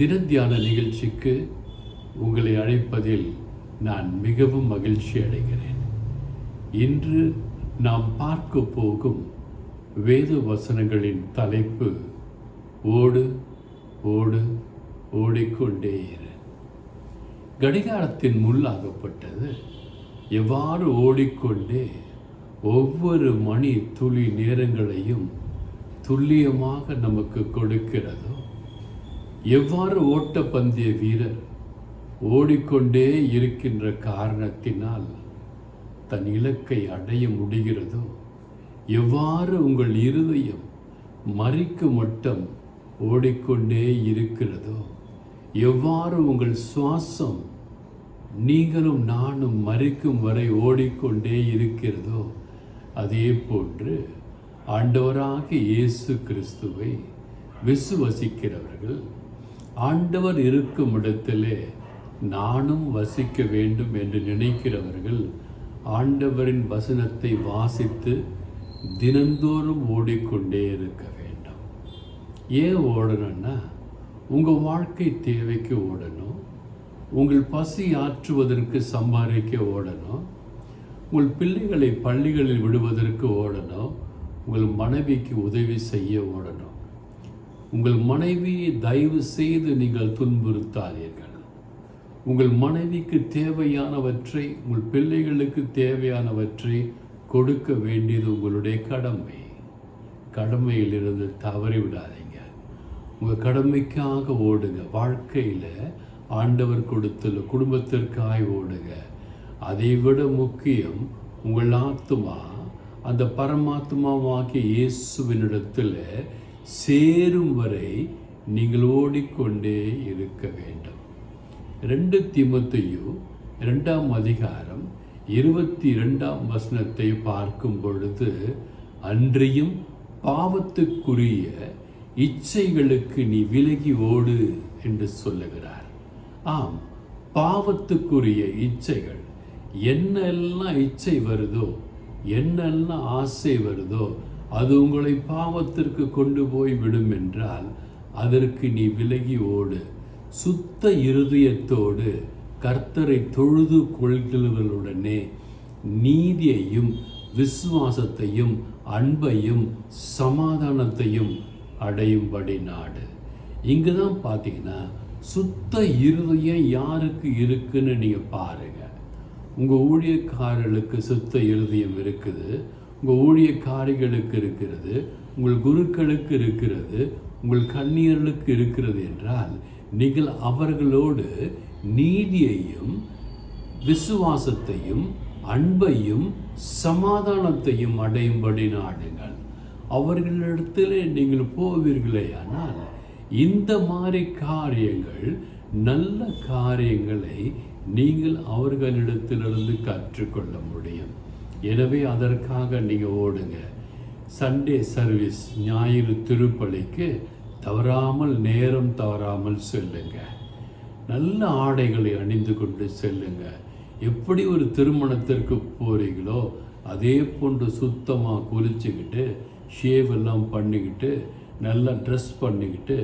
தினத்தியான நிகழ்ச்சிக்கு உங்களை அழைப்பதில் நான் மிகவும் மகிழ்ச்சி அடைகிறேன். இன்று நாம் பார்க்க போகும் வேத வசனங்களின் தலைப்பு ஓடு ஓடு ஓடிக்கொண்டே இரு. கடிகாரத்தின் முள்ளாகப்பட்டது எவ்வாறு ஓடிக்கொண்டே ஒவ்வொரு மணி துளி நேரங்களையும் துல்லியமாக நமக்கு கொடுக்கிறதோ எவ்வாறு ஓட்டப்பந்தய வீரர் ஓடிக்கொண்டே இருக்கின்ற காரணத்தினால் தன் இலக்கை அடைய முடிகிறதோ எவ்வாறு உங்கள் இருதயம் மறிக்கு மட்டம் ஓடிக்கொண்டே இருக்கிறதோ எவ்வாறு உங்கள் சுவாசம் நீங்களும் நானும் மறிக்கும் வரை ஓடிக்கொண்டே இருக்கிறதோ அதே போன்று ஆண்டவராக இயேசு கிறிஸ்துவை விசுவசிக்கிறவர்கள் ஆண்டவர் இருக்கும் இடத்திலே நானும் வசிக்க வேண்டும் என்று நினைக்கிறவர்கள் ஆண்டவரின் வசனத்தை வாசித்து தினந்தோறும் ஓடிக்கொண்டே இருக்க வேண்டும். ஏன் ஓடணும்னா உங்கள் வாழ்க்கை தேவைக்கு ஓடணும் உங்கள் பசி ஆற்றுவதற்கு சம்பாதிக்க ஓடணும் உங்கள் பிள்ளைகளை பள்ளிகளில் விடுவதற்கு ஓடணும் உங்கள் மனைவிக்கு உதவி செய்ய ஓடணும். உங்கள் மனைவியை தயவு செய்து நீங்கள் துன்புறுத்தாதீர்கள். உங்கள் மனைவிக்கு தேவையானவற்றை உங்கள் பிள்ளைகளுக்கு தேவையானவற்றை கொடுக்க வேண்டியது உங்களுடைய கடமை. கடமையிலிருந்து தவறி விடாதீங்க. உங்கள் கடமைக்காக ஓடுங்க. வாழ்க்கையில் ஆண்டவர் கொடுத்துள்ள குடும்பத்திற்காக ஓடுங்க. அதை விட முக்கியம் உங்கள் ஆத்துமா அந்த பரமாத்மாவாகிய இயேசுவினிடத்தில் சேரும் வரை நீங்கள் ஓடிக்கொண்டே இருக்க வேண்டும். ரெண்டு திமுத்தையு இரண்டாம் அதிகாரம் இருபத்தி இரண்டாம் வசனத்தை பார்க்கும் பொழுது அன்றியும் பாவத்துக்குரிய இச்சைகளுக்கு நீ விலகி ஓடு என்று சொல்லுகிறார். ஆம் பாவத்துக்குரிய இச்சைகள் என்னெல்லாம் இச்சை வருதோ என்னெல்லாம் ஆசை வருதோ அது உங்களை பாவத்திற்கு கொண்டு போய் விடும் என்றால் அதற்கு நீ விலகி ஓடு. சுத்த இருதயத்தோடு கர்த்தரை தொழுது கொள்கிறவர்களுடனே நீதியையும் விசுவாசத்தையும் அன்பையும் சமாதானத்தையும் அடையும்படி நாடு. இங்கே தான் பார்த்தீங்கன்னா சுத்த இருதயம் யாருக்கு இருக்குன்னு நீங்கள் பாருங்கள் உங்கள் ஊழியக்காரர்களுக்கு சுத்த இருதயம் இருக்குது. உங்கள் ஊழியக்காரிகளுக்கு இருக்கிறது உங்கள் குருக்களுக்கு இருக்கிறது உங்கள் கண்ணியர்களுக்கு இருக்கிறது என்றால் நீங்கள் அவர்களோடு நீதியையும் விசுவாசத்தையும் அன்பையும் சமாதானத்தையும் அடையும்படி நாடுங்கள். அவர்களிடத்தில் நீங்கள் போவீர்களே ஆனால் இந்த மாதிரி காரியங்கள் நல்ல காரியங்களை நீங்கள் அவர்களிடத்திலிருந்து கற்றுக்கொள்ள முடியும். எனவே அதற்காக நீங்கள் ஓடுங்க. சண்டே சர்வீஸ் ஞாயிறு திருப்பலிக்கு தவறாமல் நேரம் தவறாமல் செல்லுங்க. நல்ல ஆடைகளை அணிந்து கொண்டு செல்லுங்க. எப்படி ஒரு திருமணத்திற்கு போகிறீங்களோ அதே போன்று சுத்தமாக குளிச்சுக்கிட்டு ஷேவ் எல்லாம் பண்ணிக்கிட்டு நல்லா ட்ரெஸ் பண்ணிக்கிட்டு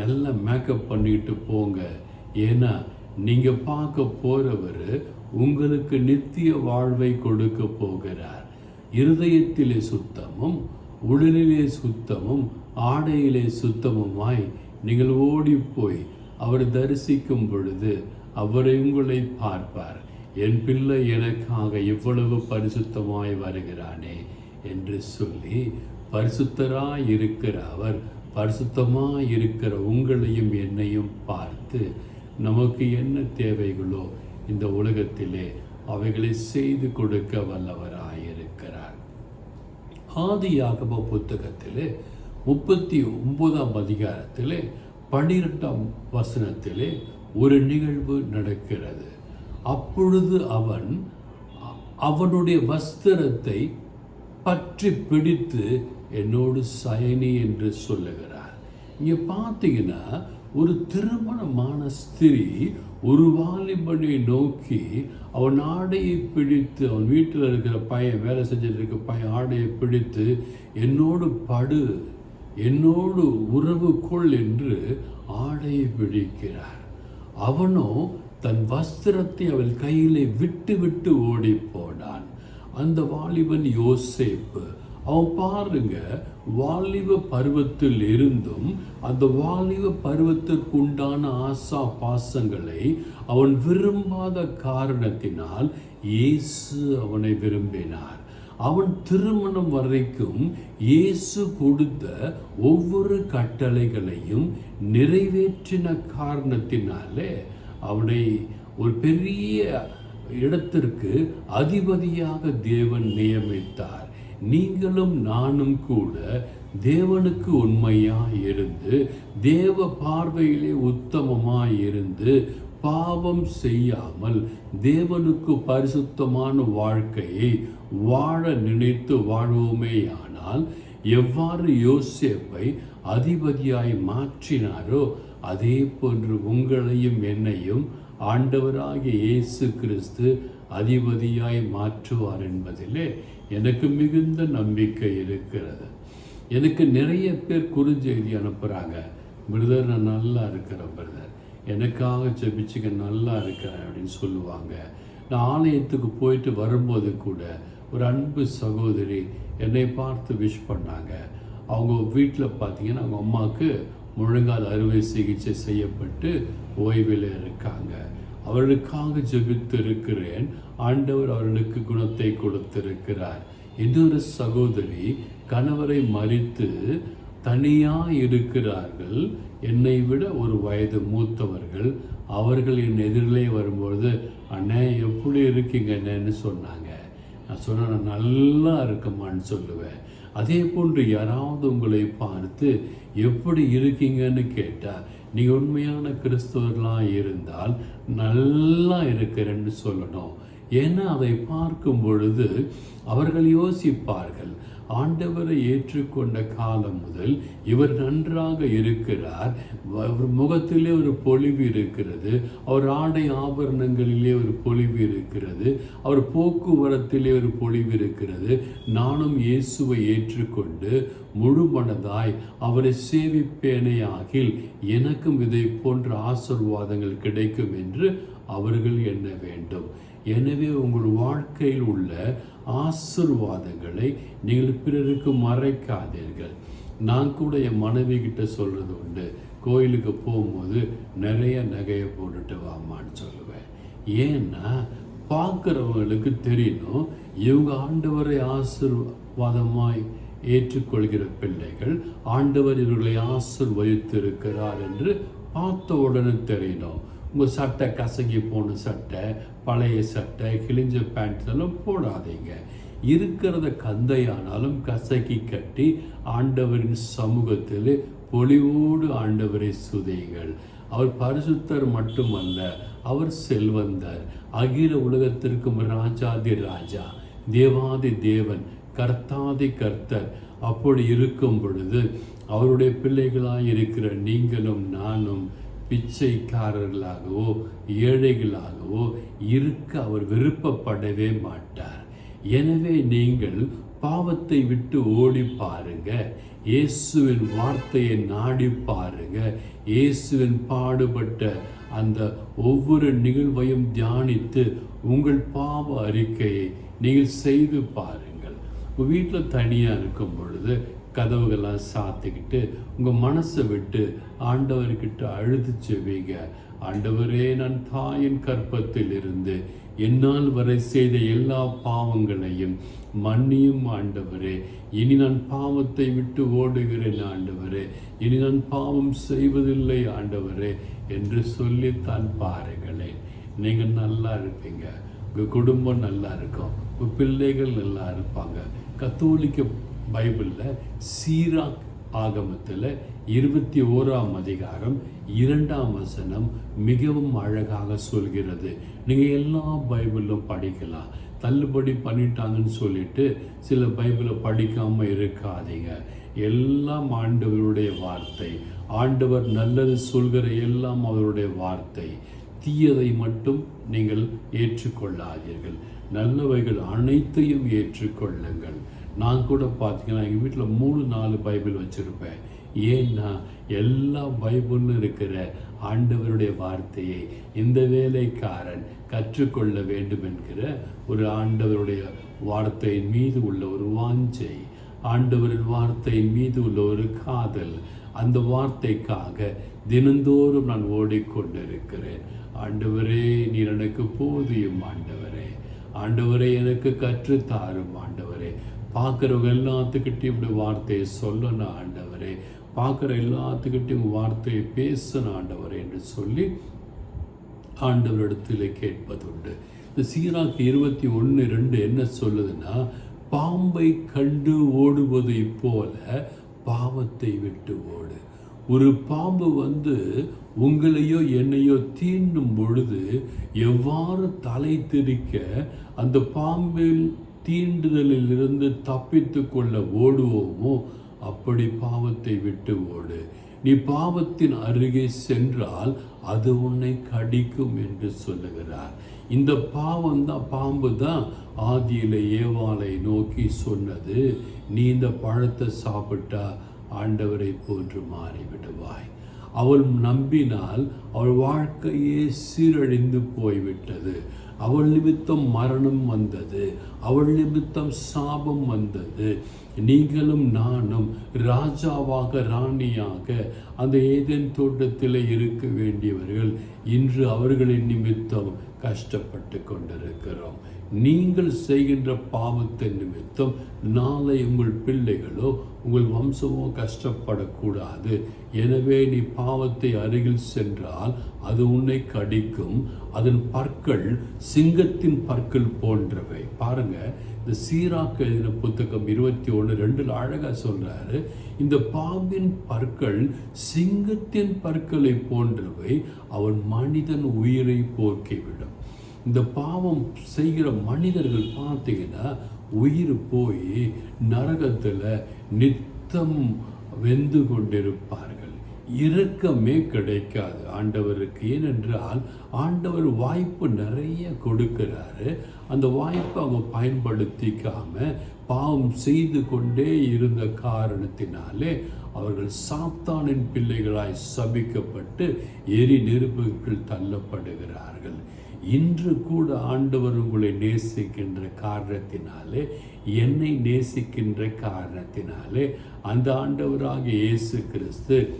நல்லா மேக்கப் பண்ணிக்கிட்டு போங்க. ஏன்னா நீங்கள் பார்க்க போகிறவர் உங்களுக்கு நித்திய வாழ்வை கொடுக்க போகிறார். இருதயத்திலே சுத்தமும் உடலிலே சுத்தமும் ஆடையிலே சுத்தமுமாய் நீங்கள் ஓடி போய் அவர் தரிசிக்கும் பொழுது அவரை உங்களை பார்ப்பார். என் பிள்ளை எனக்காக இவ்வளவு பரிசுத்தமாய் வருகிறானே என்று சொல்லி பரிசுத்தராய் இருக்கிற அவர் பரிசுத்தமாய் இருக்கிற உங்களையும் என்னையும் பார்த்து நமக்கு என்ன தேவைகளோ இந்த உலகத்திலே அவைகளை செய்து கொடுக்க வல்லவராயிருக்கிறார். ஆதியாகம புத்தகத்திலே முப்பத்தி ஒன்பதாம் அதிகாரத்திலே பனிரெண்டாம் வசனத்திலே ஒரு நிகழ்வு நடக்கிறது. அப்பொழுது அவன் அவனுடைய வஸ்திரத்தை பற்றி பிடித்து என்னோடு சயனி என்று சொல்லுகிறார். இங்கே பார்த்தீங்கன்னா ஒரு திருமணமான ஸ்திரீ ஒரு வாலிபனை நோக்கி அவன் ஆடையை பிடித்து அவன் வீட்டில் இருக்கிற பையன் வேலை செஞ்சுட்டு இருக்க பையன் ஆடையை பிடித்து என்னோடு படு என்னோடு உறவு கொள் என்று ஆடையை பிடிக்கிறார் அவனோ தன் வஸ்திரத்தை அவள் கையிலே விட்டு விட்டு ஓடி போனான். அந்த வாலிபன் யோசேப்பு அவன் பாருங்க வாலிப பருவத்தில் இருந்தும் அந்த வாலிப பருவத்திற்கு உண்டான ஆசா பாசங்களை அவன் விரும்பாத காரணத்தினால் இயேசு அவனை விரும்பினார். அவன் திருமணம் வரைக்கும் இயேசு கொடுத்த ஒவ்வொரு கட்டளைகளையும் நிறைவேற்றின காரணத்தினாலே அவனை ஒரு பெரிய இடத்திற்கு அதிபதியாக தேவன் நியமித்தார். நீங்களும் நானும் கூட தேவனுக்கு உண்மையாக இருந்து தேவ பார்வையிலே உத்தமமாக இருந்து பாவம் செய்யாமல் தேவனுக்கு பரிசுத்தமான வாழ்க்கையை வாழ நினைத்து வாழ்வோமேயானால் எவ்வாறு யோசேப்பை அதிபதியாய் மாற்றினாரோ அதே போன்று உங்களையும் என்னையும் ஆண்டவராகிய இயேசு கிறிஸ்து அதிபதியாய் மாற்றுவார் என்பதிலே எனக்கு மிகுந்த நம்பிக்கை இருக்கிறது. எனக்கு நிறைய பேர் குறுஞ்செய்தி அனுப்புகிறாங்க பிரதர் நான் நல்லா இருக்கிறேன் பிரதர். எனக்காக ஜெபிச்சுக்க நல்லா இருக்கிறேன் அப்படின்னு சொல்லுவாங்க. நான் ஆலயத்துக்கு போயிட்டு வரும்போது கூட ஒரு அன்பு சகோதரி என்னை பார்த்து விஷ் பண்ணாங்க. அவங்க வீட்டில் பார்த்தீங்கன்னா அவங்க அம்மாவுக்கு முழங்கால் அறுவை சிகிச்சை செய்யப்பட்டு ஓய்வில் இருக்காங்க. அவர்களுக்காக ஜெபித்து இருக்கிறேன் ஆண்டவர் அவர்களுக்கு குணத்தை கொடுத்திருக்கிறார். இன்னொரு சகோதரி கணவரை மறித்து தனியாக இருக்கிறார்கள். என்னை விட ஒரு வயது மூத்தவர்கள் அவர்கள் என் எதிரிலே வரும்பொழுது அண்ணே எப்படி இருக்கீங்க? அண்ணேன்னு சொன்னாங்க. நான் சொன்னேன் "நான் நல்லா இருக்கமான்னு சொல்லுவேன். அதே போன்று யாராவது உங்களை பார்த்து எப்படி இருக்கீங்கன்னு கேட்டால் நீ உண்மையான கிறிஸ்தவர்களாக இருந்தால் நல்லா இருக்கிறேன்னு சொல்லணும். ஏன்னா அதை பார்க்கும் பொழுது அவர்கள் யோசிப்பார்கள் ஆண்டவரை ஏற்றுக்கொண்ட காலம் முதல் இவர் நன்றாக இருக்கிறார். அவர் முகத்திலே ஒரு பொலிவு இருக்கிறது. அவர் ஆடை ஆபரணங்களிலே ஒரு பொலிவு இருக்கிறது. அவர் போக்குவரத்திலே ஒரு பொலிவு இருக்கிறது. நானும் இயேசுவை ஏற்றுக்கொண்டு முழு மனதாய் அவரை சேவிப்பேனே ஆகில் எனக்கும் இதை போன்ற ஆசீர்வாதங்கள் கிடைக்கும் என்று அவர்கள் எண்ண வேண்டும். எனவே உங்கள் வாழ்க்கையில் உள்ள ஆசிர்வாதங்களை நீங்கள் பிறருக்கு மறைக்காதீர்கள். நான் கூட என் மனைவி கிட்ட சொல்றது உண்டு. கோயிலுக்கு போகும்போது நிறைய நகையை போட்டுட்டு வாமான்னு சொல்லுவேன். ஏன்னா பார்க்குறவங்களுக்கு தெரியணும் இவங்க ஆண்டவரை ஆசிர்வாதமாய் ஏற்றுக்கொள்கிற பிள்ளைகள் ஆண்டவர் இவர்களை ஆசிர்வதித்திருக்கிறார் என்று பார்த்த உடனே தெரியணும். உங்கள் சட்டை கசங்கி போன சட்டை பழைய சட்டை கிழிஞ்ச பேண்ட் எல்லாம் போடாதீங்க. இருக்கிறத கந்தையானாலும் கசக்கி கட்டி ஆண்டவரின் சமூகத்தில் பொலிவோடு ஆண்டவரை சுதைகள் அவர் பரிசுத்தர் மட்டுமல்ல அவர் செல்வந்தர். அகில உலகத்திற்கும் ராஜாதி ராஜா தேவாதி தேவன் கர்த்தாதி கர்த்தர். அப்படி இருக்கும் பொழுது அவருடைய பிள்ளைகளாக இருக்கிற நீங்களும் நானும் பிச்சைக்காரர்களாகவோ ஏழைகளாகவோ இருக்க அவர் விருப்பப்படவே மாட்டார். எனவே நீங்கள் பாவத்தை விட்டு ஓடி பாருங்க. இயேசுவின் வார்த்தையை நாடி பாருங்க. இயேசுவின் பாடுபட்ட அந்த ஒவ்வொரு நிகழ்வையும் தியானித்து உங்கள் பாவ அறிக்கையை நீங்கள் செய்து பாருங்கள். உங்கள் வீட்டில் தனியாக இருக்கும் பொழுது கதவுகளை சாத்திக்கிட்டு உங்கள் மனசை விட்டு ஆண்டவர்கிட்ட அழுது செவிங்க ஆண்டவரே நான் தாயின் கற்பத்தில் இருந்து என்னால் வரை செய்த எல்லா பாவங்களையும் மன்னியும் ஆண்டவரே. இனி நான் பாவத்தை விட்டு ஓடுகிறேன் ஆண்டவரே. இனி நான் பாவம் செய்வதில்லை ஆண்டவரே என்று சொல்லித்தான் பாருங்களேன். நீங்கள் நல்லா இருப்பீங்க. உங்கள் குடும்பம் நல்லா இருக்கும். உங்கள் பிள்ளைகள் நல்லா இருப்பாங்க. கத்தோலிக்க பைபிளில் சீராக் ஆகமத்தில் இருபத்தி ஓராம் அதிகாரம் இரண்டாம் வசனம் மிகவும் அழகாக சொல்கிறது. நீங்கள் எல்லா பைபிளும் படிக்கலாம். தள்ளுபடி பண்ணிட்டாங்கன்னு சொல்லிட்டு சில பைபிளை படிக்காமல் இருக்காதீங்க. எல்லாம் ஆண்டவருடைய வார்த்தை. ஆண்டவர் நல்லது சொல்கிற எல்லாம் அவருடைய வார்த்தை. தீயதை மட்டும் நீங்கள் ஏற்றுக்கொள்ளாதீர்கள். நல்லவைகள் அனைத்தையும் ஏற்றுக்கொள்ளுங்கள். நான் கூட பார்த்தீங்கன்னா எங்கள் வீட்டில் மூணு நாலு பைபிள் வச்சுருப்பேன். ஏன்னா எல்லா பைபிளும் இருக்கிற ஆண்டவருடைய வார்த்தையை இந்த வேலைக்காரன் கற்றுக்கொள்ள வேண்டும் என்கிற ஒரு ஆண்டவருடைய வார்த்தையின் மீது உள்ள ஒரு வாஞ்சை ஆண்டவரின் வார்த்தையின் மீது உள்ள ஒரு காதல் அந்த வார்த்தைக்காக தினந்தோறும் நான் ஓடிக்கொண்டிருக்கிறேன். ஆண்டவரே நீர் எனக்கு போதியும் ஆண்டவரே. ஆண்டவரே எனக்கு கற்றுத்தாரும் ஆண்டவர். பார்க்குறவங்க எல்லாத்துக்கிட்டையும் இப்படி வார்த்தையை சொல்லணும் ஆண்டவரே. பார்க்குற எல்லாத்துக்கிட்டையும் வார்த்தையை பேசணும் ஆண்டவரே என்று சொல்லி ஆண்டவரிடத்தில் கேட்பதுண்டு. இந்த சீராக்கு இருபத்தி ஒன்று ரெண்டு என்ன சொல்லுதுன்னா பாம்பை கண்டு ஓடுவதை போல பாவத்தை விட்டு ஓடு. ஒரு பாம்பு வந்து உங்களையோ என்னையோ தீண்டும் பொழுது எவ்வாறு தலை திரிக்க அந்த பாம்பில் தீண்டுதலிலிருந்து தப்பித்து கொள்ள ஓடுவோமோ அப்படி பாவத்தை விட்டு ஓடு. நீ பாவத்தின் அருகே சென்றால் அது உன்னை கடிக்கும் என்று சொல்லுகிறார். இந்த பாவம் தான் பாம்பு தான் ஆதியில ஏவாளை நோக்கி சொன்னது. நீ இந்த பழத்தை சாப்பிட்டா ஆண்டவரை போன்று மாறிவிடுவாய். அவள் நம்பினால் அவள் வாழ்க்கையே சீரழிந்து போய்விட்டது. அவள் நிமித்தம் மரணம் வந்தது அவள் நிமித்தம் சாபம் வந்தது. நீங்களும் நானும் ராஜாவாக ராணியாக அந்த ஏதேன் தோட்டத்தில் இருக்க வேண்டியவர்கள் இன்று அவர்களின் நிமித்தம் கஷ்டப்பட்டு கொண்டிருக்கிறோம். நீங்கள் செய்கின்ற பாவத்தின் நிமித்தம் நாளை உங்கள் பிள்ளைகளோ உங்கள் வம்சமோ கஷ்டப்படக்கூடாது. எனவே நீ பாவத்தை அருகில் சென்றால் அது உன்னை கடிக்கும். அதன் பற்கள் சிங்கத்தின் பற்கள் போன்றவை. பாருங்க இந்த சீராக்கு எழுதின புத்தகம் இருபத்தி ஒன்று ரெண்டில் அழகாக சொல்கிறாரு இந்த பாம்பின் பற்கள் சிங்கத்தின் பற்களை போன்றவை அவன் மனிதன் உயிரை போக்கிவிடும். இந்த பாவம் செய்கிற மனிதர்கள் பார்த்தீங்கன்னா உயிர் போய் நரகத்தில் நித்தம் வெந்து கொண்டிருப்பார்கள். இரக்கமே கிடைக்காது ஆண்டவருக்கு. ஏனென்றால் ஆண்டவர் வாய்ப்பு நிறைய கொடுக்கிறாரு. அந்த வாய்ப்பை அவங்க பயன்படுத்திக்காம பாவம் செய்து கொண்டே இருந்த காரணத்தினாலே அவர்கள் சாத்தானின் பிள்ளைகளாய் சபிக்கப்பட்டு எரி நெருப்புக்குள் தள்ளப்படுகிறார்கள். இன்று கூட ஆண்டவர் உங்களை நேசிக்கின்ற காரணத்தினாலே என்னை நேசிக்கின்ற காரணத்தினாலே அந்த ஆண்டவராக இயேசு கிறிஸ்து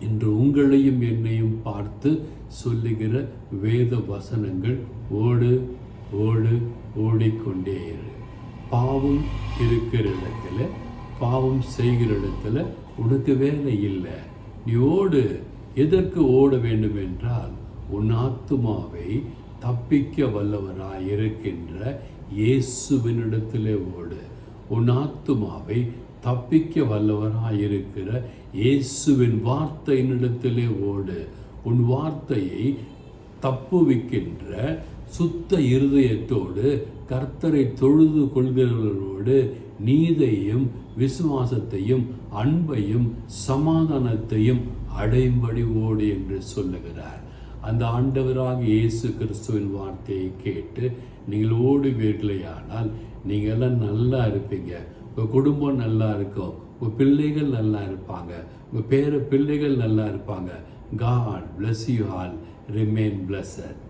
இன்று உங்களையும் என்னையும் பார்த்து சொல்லுகிற வேத வசனங்கள் ஓடு ஓடு ஓடிக்கொண்டே இரு. பாவம் இருக்கிற இடத்துல பாவம் செய்கிற இடத்துல உனக்கு வேலை இல்லை. நீ ஓடு. எதற்கு ஓட வேண்டும் என்றால் உன் ஆத்துமாவை தப்பிக்க வல்லவராய் இருக்கின்ற இயேசுவினிடத்திலே ஓடு. உன் ஆத்துமாவை தப்பிக்க வல்லவராய் இருக்கிற இயேசுவின் வார்த்தையினிடத்திலே ஓடு. உன் வார்த்தையை தப்புவிக்கின்ற சுத்த இருதயத்தோடு கர்த்தரை தொழுது கொள்கிறவர்களோடு நீதையும் விசுவாசத்தையும் அன்பையும் சமாதானத்தையும் அடையும்படி ஓடு என்று சொல்லுகிறார். அந்த ஆண்டவராக இயேசு கிறிஸ்துவின் வார்த்தையை கேட்டு நீங்கள் ஓடுவீர்களேயானால் நீங்கள் எல்லாம் நல்லா இருப்பீங்க. உங்கள் குடும்பம் நல்லா இருக்கும். உங்கள் பிள்ளைகள் நல்லா இருப்பாங்க. உங்கள் பேர பிள்ளைகள் நல்லா இருப்பாங்க. God bless you all remain blessed